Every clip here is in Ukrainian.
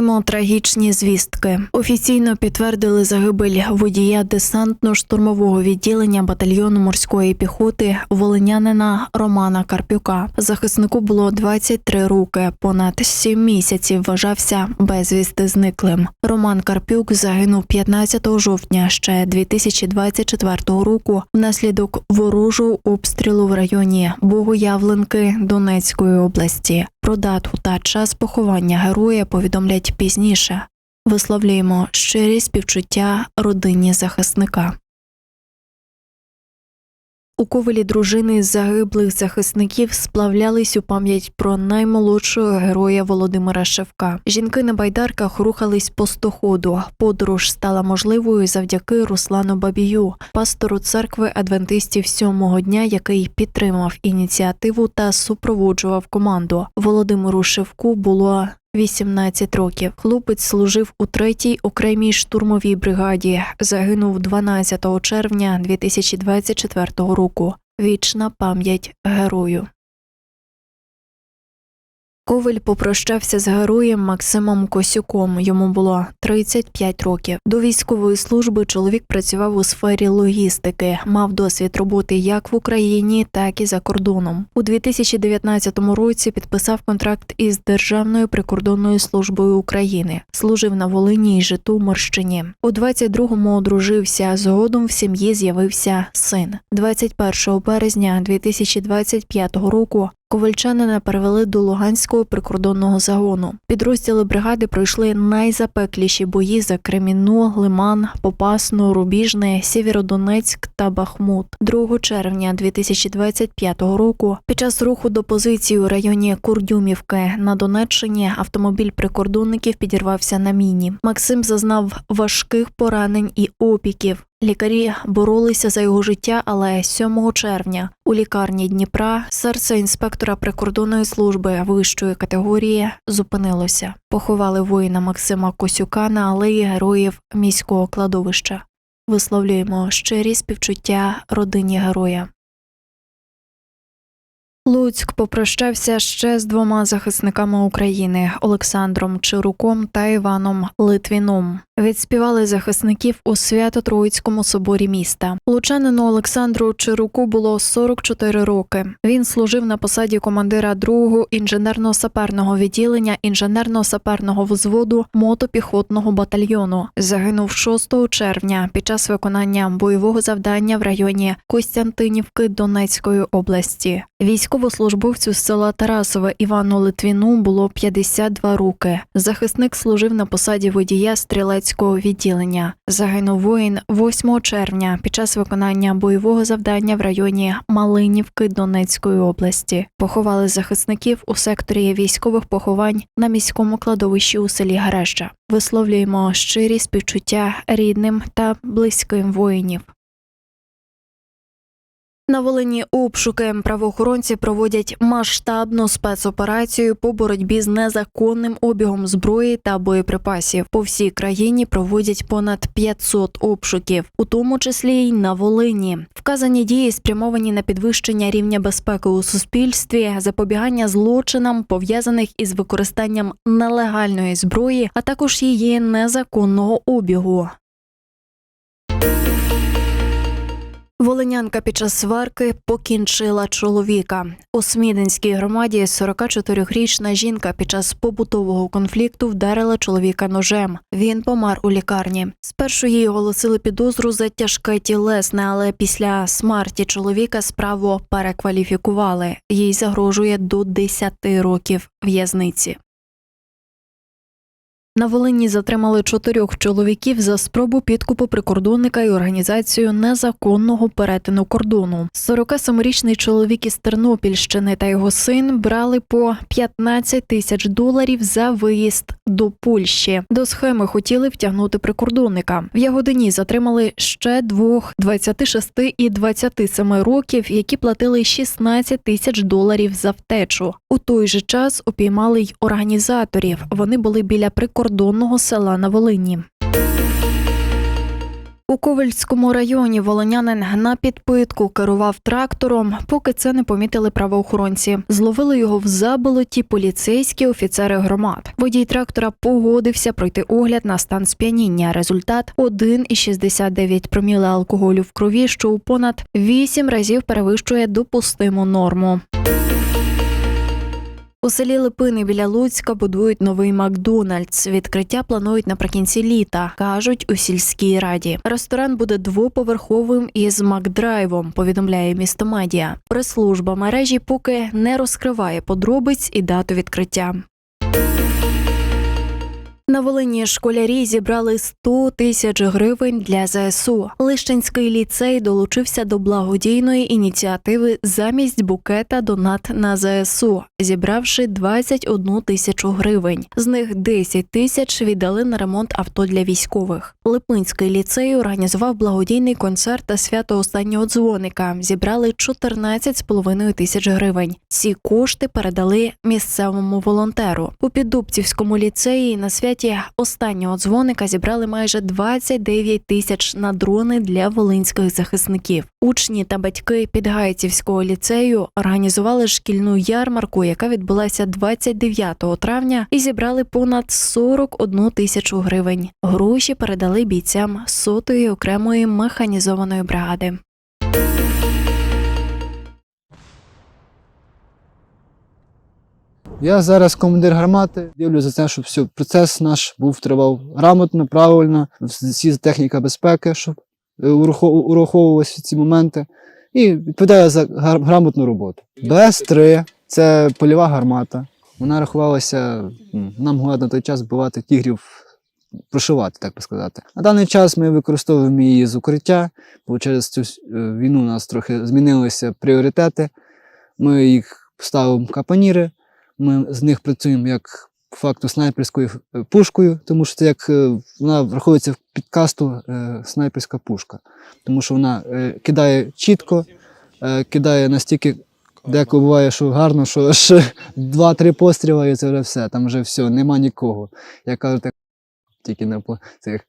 Маємо трагічні звістки. Офіційно підтвердили загибель водія десантно-штурмового відділення батальйону морської піхоти волинянина Романа Карпюка. Захиснику було 23 роки. Понад 7 місяців вважався безвісти зниклим. Роман Карпюк загинув 15 жовтня ще 2024 року внаслідок ворожого обстрілу в районі Богоявленки Донецької області. Про дату та час поховання героя повідомлять пізніше. Висловлюємо щирі співчуття родині захисника. У ковелі дружини загиблих захисників сплавлялись у пам'ять про наймолодшого героя Володимира Шевка. Жінки на байдарках рухались по стоходу. Подорож стала можливою завдяки Руслану Бабію, пастору церкви адвентистів сьомого дня, який підтримав ініціативу та супроводжував команду. Володимиру Шевку було 18 років. Хлопець служив у третій окремій штурмовій бригаді. Загинув 12 червня 2024 року. Вічна пам'ять герою. Коваль попрощався з героєм Максимом Косюком. Йому було 35 років. До військової служби чоловік працював у сфері логістики, мав досвід роботи як в Україні, так і за кордоном. У 2019 році підписав контракт із Державною прикордонною службою України. Служив на Волині і Житомирщині. У 22-му одружився. Згодом в сім'ї з'явився син. 21 березня 2025 року Ковальчанина перевели до Луганського прикордонного загону. Підрозділи бригади пройшли найзапекліші бої за Кремінну, Лиман, Попасну, Рубіжне, Сєвєродонецьк та Бахмут. 2 червня 2025 року під час руху до позиції у районі Курдюмівки на Донеччині автомобіль прикордонників підірвався на міні. Максим зазнав важких поранень і опіків. Лікарі боролися за його життя, але 7 червня у лікарні Дніпра серце інспектора прикордонної служби вищої категорії зупинилося. Поховали воїна Максима Косюка на алеї героїв міського кладовища. Висловлюємо щирі співчуття родині героя. Луцьк попрощався ще з двома захисниками України Олександром Чируком та Іваном Литвіном. Відспівали захисників у Свято-Троїцькому соборі міста. Лучанину Олександру Чируку було 44 роки. Він служив на посаді командира 2-го інженерно-саперного відділення інженерно-саперного взводу мотопіхотного батальйону. Загинув 6 червня під час виконання бойового завдання в районі Костянтинівки Донецької області. Військовослужбовцю з села Тарасове Івану Литвіну було 52 роки. Захисник служив на посаді водія стрілецького відділення. Загинув воїн 8 червня під час виконання бойового завдання в районі Малинівки Донецької області. Поховали захисників у секторі військових поховань на міському кладовищі у селі Гареща. Висловлюємо щирі співчуття рідним та близьким воїнів. На Волині обшуки правоохоронці проводять масштабну спецоперацію по боротьбі з незаконним обігом зброї та боєприпасів. По всій країні проводять понад 500 обшуків, у тому числі й на Волині. Вказані дії спрямовані на підвищення рівня безпеки у суспільстві, запобігання злочинам, пов'язаних із використанням нелегальної зброї, а також її незаконного обігу. Волинянка під час сварки покінчила чоловіка. У Смідинській громаді 44-річна жінка під час побутового конфлікту вдарила чоловіка ножем. Він помер у лікарні. Спершу їй оголосили підозру за тяжке тілесне, але після смерті чоловіка справу перекваліфікували. Їй загрожує до 10 років в'язниці. На Волині затримали чотирьох чоловіків за спробу підкупу прикордонника і організацію незаконного перетину кордону. 47-річний чоловік із Тернопільщини та його син брали по 15 тисяч доларів за виїзд до Польщі. До схеми хотіли втягнути прикордонника. В Ягодині затримали ще двох 26 і 27 років, які платили 16 тисяч доларів за втечу. У той же час упіймали й організаторів. Вони були біля прикордонного села на Волині. У Ковельському районі волонянин на підпитку керував трактором, поки це не помітили правоохоронці. Зловили його в заболоті поліцейські офіцери громад. Водій трактора погодився пройти огляд на стан сп'яніння. Результат 1,69 проміли алкоголю в крові, що у понад 8 разів перевищує допустиму норму. У селі Липини біля Луцька будують новий Макдональдс. Відкриття планують наприкінці літа, кажуть у сільській раді. Ресторан буде двоповерховим із Макдрайвом, повідомляє місто медіа. Прес-служба мережі поки не розкриває подробиць і дату відкриття. На Волині школярі зібрали 100 тисяч гривень для ЗСУ. Лищенський ліцей долучився до благодійної ініціативи замість букета донат на ЗСУ, зібравши 21 тисячу гривень. З них 10 тисяч віддали на ремонт авто для військових. Липинський ліцей організував благодійний концерт та свято останнього дзвоника. Зібрали 14,5 тисяч гривень. Ці кошти передали місцевому волонтеру. У Піддубцівському ліцеї на святі останнього дзвоника зібрали майже 29 тисяч на дрони для волинських захисників. Учні та батьки Підгайцівського ліцею організували шкільну ярмарку, яка відбулася 29 травня, і зібрали понад 41 тисячу гривень. Гроші передали бійцям сотої окремої механізованої бригади. Я зараз командир гармати, дивлюся за те, щоб все, процес наш був тривав грамотно, правильно, всі техніка безпеки, щоб е, урахов- ураховувалися ці моменти. І відповідаю за грамотну роботу. БС-3 це польова гармата. Вона рахувалася, нам могла на той час вбивати тігрів, прошивати, так би сказати. На даний час ми використовуємо її з укриття, бо через цю е, війну у нас трохи змінилися пріоритети. Ми їх ставимо капаніри, ми з них працюємо як факту снайперською е, пушкою, тому що це як е, вона враховується в підкасту е, снайперська пушка, тому що вона кидає чітко, кидає настільки. Деколи буває, що гарно, що аж два-три постріли і це вже все. Там вже все, нема нікого. Я кажу, так тільки на цих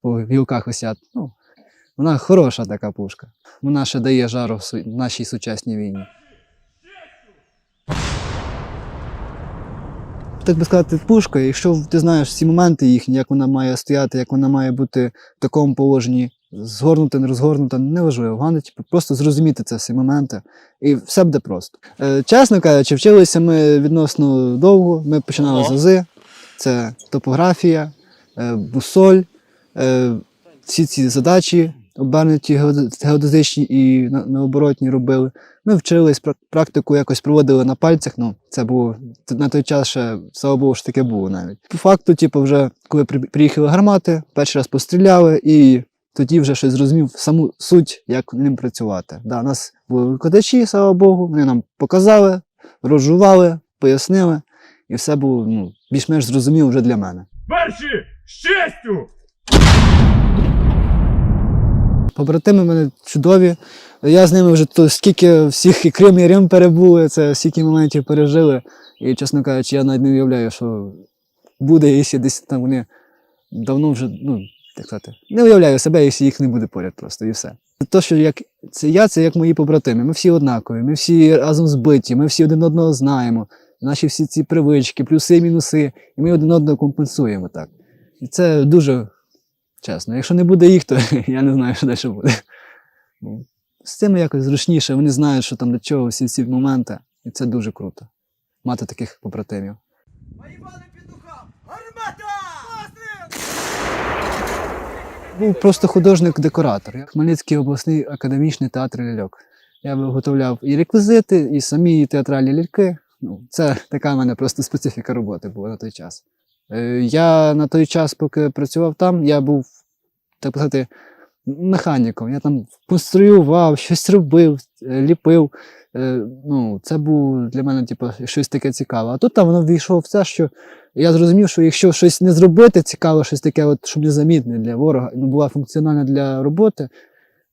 по гілках висять. Ну, вона хороша така пушка. Вона ще дає жару в нашій сучасній війні. Так би сказати, пушка, якщо ти знаєш всі моменти їхні, як вона має стояти, як вона має бути в такому положенні, згорнута, не розгорнута, неважливо. Головне, типу, просто зрозуміти це всі моменти, і все буде просто. Е, чесно кажучи, вчилися ми відносно довго. Ми починали з АЗи, це топографія, е, бусоль, е, всі ці задачі, обернуті геоде- геодезичні і наоборотні робили. Ми вчились, прак- практику якось проводили на пальцях. Ну, це було на той час ще, слава Богу, що таке було навіть. По факту, типу, вже коли приїхали гармати, перший раз постріляли, і тоді вже щось зрозумів саму суть, як ним працювати. Да, у нас були викладачі, слава Богу, вони нам показали, розжували, пояснили, і все було ну, більш-менш зрозуміло вже для мене. Перші з честю! Побратими мене чудові. Я з ними вже то скільки всіх і Крим, і Рим перебули, це стільки моментів пережили. І, чесно кажучи, я навіть не уявляю, що буде, якщо десь там вони давно вже, ну, так сказати, не уявляю себе, якщо їх не буде поряд просто і все. Те, що як це я, це як мої побратими. Ми всі однакові, ми всі разом збиті, ми всі один одного знаємо. Наші всі ці привички, плюси, мінуси, і ми один одного компенсуємо так. І це дуже чесно. Якщо не буде їх, то я не знаю, що далі буде. Ну, З цим якось зручніше, вони знають, що там до чого всі ці моменти. І це дуже круто. Мати таких побратимів. Був просто художник-декоратор. Хмельницький обласний академічний театр ляльок. Я виготовляв і реквізити, і самі театральні ляльки. Ну, це така в мене просто специфіка роботи була на той час. Е, Я на той час, поки працював там, я був, так сказати, механіком. Я там конструював, щось робив, е, ліпив. Е, Ну, це було для мене типу, щось таке цікаве. А тут там воно війшло в це, що я зрозумів, що якщо щось не зробити, цікаве, щось таке, от, щоб незамітне для ворога, ну, була функціональна для роботи,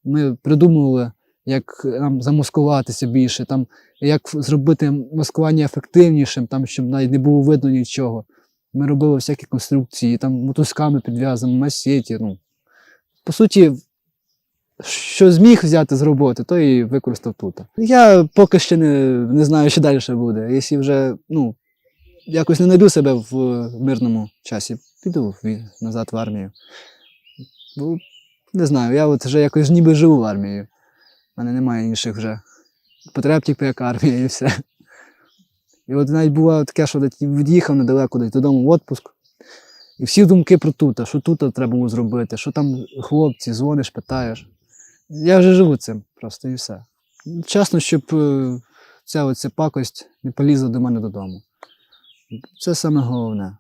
ми придумували, як нам замаскуватися більше, там, як зробити маскування ефективнішим, там, щоб навіть не було видно нічого. Ми робили всякі конструкції, там мотузками підв'язані, масеті. Ну. По суті, що зміг взяти з роботи, то і використав тут. Я поки ще не, не знаю, що далі буде. Якщо вже ну, якось не знайду себе в мирному часі, піду назад в армію. Бо, не знаю, я от вже якось ніби живу в армії. У мене немає інших вже потреб, тільки як армія і все. І от навіть бувало таке, що від'їхав недалеко десь додому в відпуск. І всі думки про тут, що тут треба було зробити, що там хлопці, дзвониш, питаєш. Я вже живу цим просто і все. Чесно, щоб е, ця оця пакость не полізла до мене додому. Це саме головне.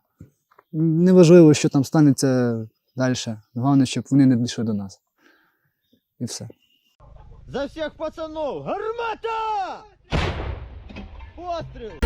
Неважливо, що там станеться далі. Головне, щоб вони не дійшли до нас. І все. За всех пацанов! Гармата! Постріл!